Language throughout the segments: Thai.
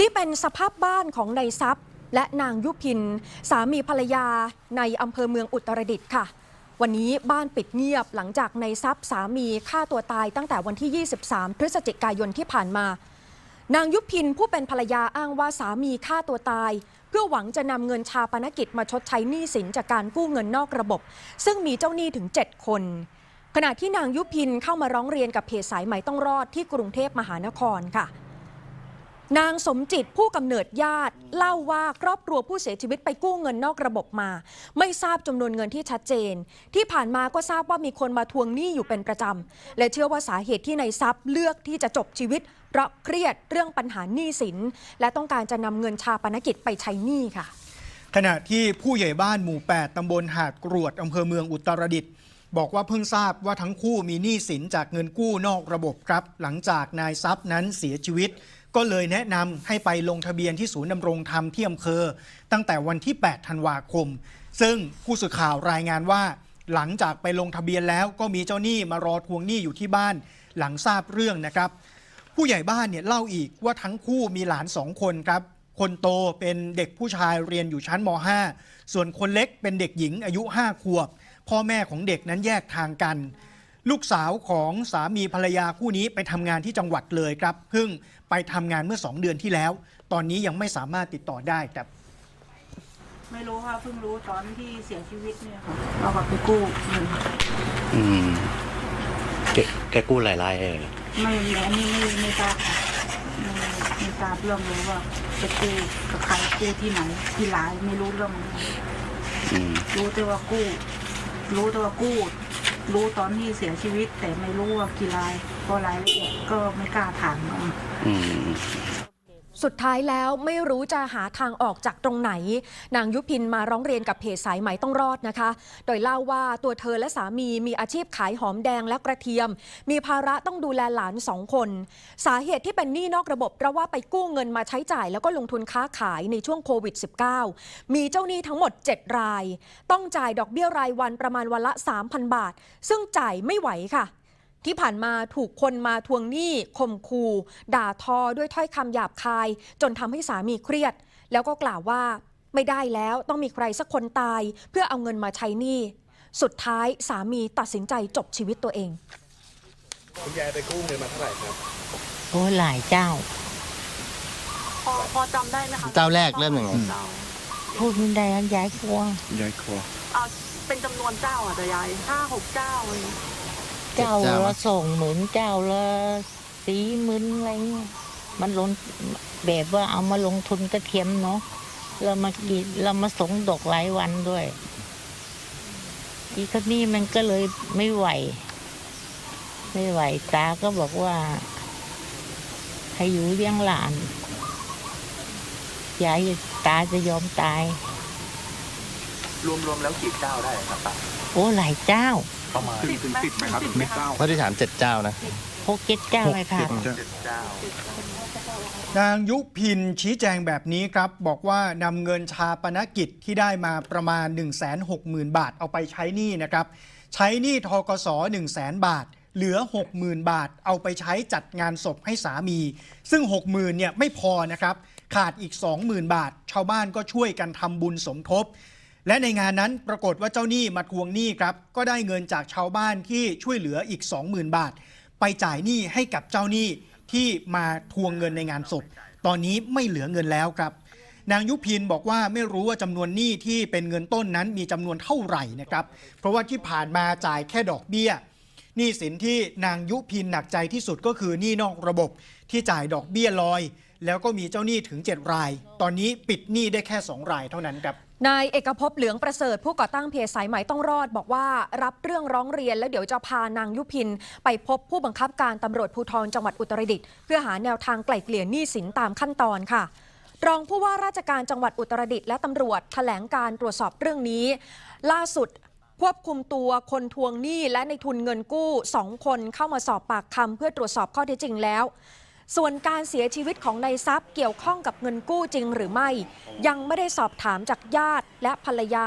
นี่เป็นสภาพบ้านของนายทรัพย์และนางยุพิน สามีภรรยาในอำเภอเมืองอุตรดิตถ์ค่ะ วันนี้บ้านปิดเงียบหลังจากนายทรัพย์สามีฆ่าตัวตายตั้งแต่วันที่ 23 พฤศจิกายนที่ผ่านมา นางยุพินผู้เป็นภรรยาอ้างว่าสามีฆ่าตัวตาย เพื่อหวังจะนำเงินชาปนกิจมาชดใช้หนี้สินจากการกู้เงินนอกระบบ ซึ่งมีเจ้าหนี้ถึง 7 คนขณะที่นางยุพินเข้ามาร้องเรียนกับเพจสายไหม่ต้องรอดที่กรุงเทพมหานครค่ะ นางสมจิตผู้กำเนิดญาติ เล่าว่าครอบครัวผู้เสียชีวิตไปกู้เงินนอกระบบมา ไม่ทราบจำนวนเงินที่ชัดเจน ที่ผ่านมาก็ทราบว่ามีคนมาทวงหนี้อยู่เป็นประจำ และเชื่อว่าสาเหตุที่นายทรัพย์เลือกที่จะจบชีวิต เพราะเครียดเรื่องปัญหาหนี้สิน และต้องการจะนำเงินชาปนกิจไปใช้หนี้ค่ะ ขณะที่ผู้ใหญ่บ้านหมู่ 8ตำบลหาดกรวดอำเภอเมืองอุตรดิตถ์บอกว่าเพิ่งทราบว่าทั้งคู่มีหนี้สินจากเงินกู้นอกระบบครับ หลังจากนายทรัพย์นั้นเสียชีวิต ก็เลยแนะนำให้ไปลงทะเบียนที่ศูนย์ดำรงธรรมที่อำเภอ ตั้งแต่วันที่ 8 ธันวาคม ซึ่งผู้สื่อข่าวรายงานว่า หลังจากไปลงทะเบียนแล้วก็มีเจ้าหนี้มารอทวงหนี้อยู่ที่บ้าน หลังทราบเรื่องนะครับ ผู้ใหญ่บ้านเนี่ยเล่าอีกว่าทั้งคู่มีหลานสองคนครับ คนโตเป็นเด็กผู้ชายเรียนอยู่ชั้นม .5 ส่วนคนเล็กเป็นเด็กหญิงอายุ 5 ขวบ พ่อแม่ของเด็กนั้นแยกทางกัน ลูกสาวของสามีภรรยาคู่นี้ไปทำงานที่จังหวัดเลยครับเพิ่งไปทำงานเมื่อ 2 เดือนที่แล้ว ตอนนี้ยังไม่สามารถติดต่อได้แต่ไม่รู้ค่ะเพิ่งรู้ตอนที่เสียชีวิตเนี่ยค่ะเราก็ไปกู้เงินอืมแกแกกู้หลายรายเองไม่อันนี้ไม่ไม่ทราบค่ะไม่ไม่ทราบเรื่องเลยว่าจะกู้กับใครกู้ที่ไหนที่หลายไม่รู้เรื่องเลยอืม รู้แต่ว่ากู้ รู้แต่ว่ากู้ รู้ตอนที่เสียชีวิต แต่ไม่รู้ว่ากี่รายก็ราะรายละเอียดก็ไม่กล้าถามอืม สุดท้ายแล้วไม่รู้จะหาทางออกจากตรงไหน นางยุพินมาร้องเรียนกับเพจสายไหมต้องรอดนะคะ โดยเล่าว่าตัวเธอและสามีมีอาชีพขายหอมแดงและกระเทียม มีภาระต้องดูแลหลานสองคน สาเหตุที่เป็นหนี้นอกระบบเพราะว่าไปกู้เงินมาใช้จ่าย แล้วก็ลงทุนค้าขายในช่วงโควิด -19 มีเจ้าหนี้ทั้งหมด 7 ราย ต้องจ่ายดอกเบี้ยรายวันประมาณวันละ 3,000 บาท ซึ่งจ่ายไม่ไหวค่ะ ที่ผ่านมาถูกคนมาทวงหนี้ข่มขู่ด่าทอด้วยถ้อยคำหยาบคาย จนทำให้สามีเครียด แล้วก็กล่าวว่าไม่ได้แล้วต้องมีใครสักคนตาย เพื่อเอาเงินมาใช้หนี้ สุดท้ายสามีตัดสินใจจบชีวิตตัวเอง คุณยายไปกู้เงินมาเท่าไหร่ครับโอ้ยหลายเจ้า พอพอจำได้ไหมคะเจ้าแรกเริ่มยังไง เจ้าพูดไม่ได้แล้วย้ายครัว ยายครัว เอาเป็นจำนวนเจ้าอะแต่ยายห้าหกเจ้าอะไรอย่างเงี้ย เจ้าเจ้าละส่งหมื่นเจ้าละสีหมื่นอะไรเงี้ยมันลงแบบว่าเอามาลงทุนกระเทียมเนาะเรามากินเรามาส่งดอกหลายวันด้วยอีกคนนี้มันก็เลยไม่ไหว ไม่ไหวตาก็บอกว่าให้อยู่เลี้ยงหลานยายตาจะยอมตาย รวมๆแล้วกี่เจ้าได้ครับป้าโอ้หลายเจ้าประมาณสิบไหมสิบไหมคะเพราะที่ถามเจ็ดเจ้านะ หกเจ็ดเจ้าเลยค่ะ เจ็ดเจ้า นางยุพินชี้แจงแบบนี้ครับ บอกว่านำเงินชาปนกิจที่ได้มาประมาณ 160,000 บาทเอาไปใช้หนี้นะครับ ใช้หนี้ทกส1 0 0 0 0 0 บาท เหลือ 60,000 บาท เอาไปใช้จัดงานศพให้สามี ซึ่ง 60,000เนี่ยไม่พอนะครับ ขาดอีก 20,000 บาท ชาวบ้านก็ช่วยกันทำบุญสมทบ และในงานนั้นปรากฏว่าเจ้าหนี้มาทวงหนี้ครับ ก็ได้เงินจากชาวบ้านที่ช่วยเหลืออีก 20,000 บาท ไปจ่ายหนี้ให้กับเจ้าหนี้ที่มาทวงเงินในงานศพ ตอนนี้ไม่เหลือเงินแล้วครับ นางยุพินบอกว่าไม่รู้ว่าจำนวนหนี้ที่เป็นเงินต้นนั้นมีจำนวนเท่าไหร่นะครับ เพราะว่าที่ผ่านมาจ่ายแค่ดอกเบี้ยหนี้สินที่นางยุพินหนักใจที่สุดก็คือหนี้นอกระบบที่จ่ายดอกเบี้ยลอย แล้วก็มีเจ้าหนี้ถึง 7 ราย ตอนนี้ปิดหนี้ได้แค่ 2 รายเท่านั้นครับ นายเอกภพเหลืองประเสริฐผู้ก่อตั้งเพจสายไหมต้องรอด บอกว่ารับเรื่องร้องเรียนแล้วเดี๋ยวจะพานางยุพิน ไปพบผู้บังคับการตำรวจภูธรจังหวัดอุตรดิตถ์เพื่อหาแนวทางไกล่เกลี่ยหนี้สินตามขั้นตอนค่ะ รองผู้ว่าราชการจังหวัดอุตรดิตถ์และตำรวจแถลงการตรวจสอบเรื่องนี้ ล่าสุดควบคุมตัวคนทวงหนี้และในทุนเงินกู้สองคนเข้ามาสอบปากคำเพื่อตรวจสอบข้อเท็จจริงแล้ว ส่วนการเสียชีวิตของนายทรัพย์เกี่ยวข้องกับเงินกู้จริงหรือไม่ ยังไม่ได้สอบถามจากญาติและภรรยา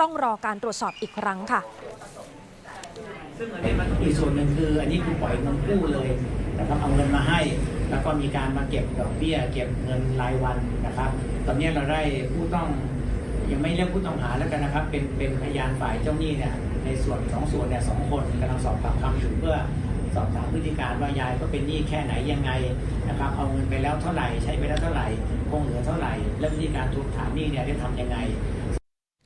ต้องรอการตรวจสอบอีกครั้งค่ะ ซึ่งอันนี้มันอีกส่วนหนึ่งคืออันนี้คือปล่อยเงินกู้เลยนะครับเอาเงินมาให้ แล้วก็มีการมาเก็บดอกเบี้ย เก็บเงินรายวันนะครับ ตอนนี้เราได้ผู้ต้องยังไม่เรียกผู้ต้องหาแล้วกันนะครับ เป็นเป็นพยานฝ่ายเจ้าหนี้เนี่ยในส่วนสองส่วนเนี่ยสองคนกำลังสอบปากคำอยู่เพื่อ สอบถามพฤติการว่ายายก็เป็นหนี้แค่ไหนยังไงนะครับเอาเงินไปแล้วเท่าไหร่ใช้ไปแล้วเท่าไหร่คงเหลือเท่าไหร่ และวิธีการทวงถามหนี้เนี่ยได้ทำยังไง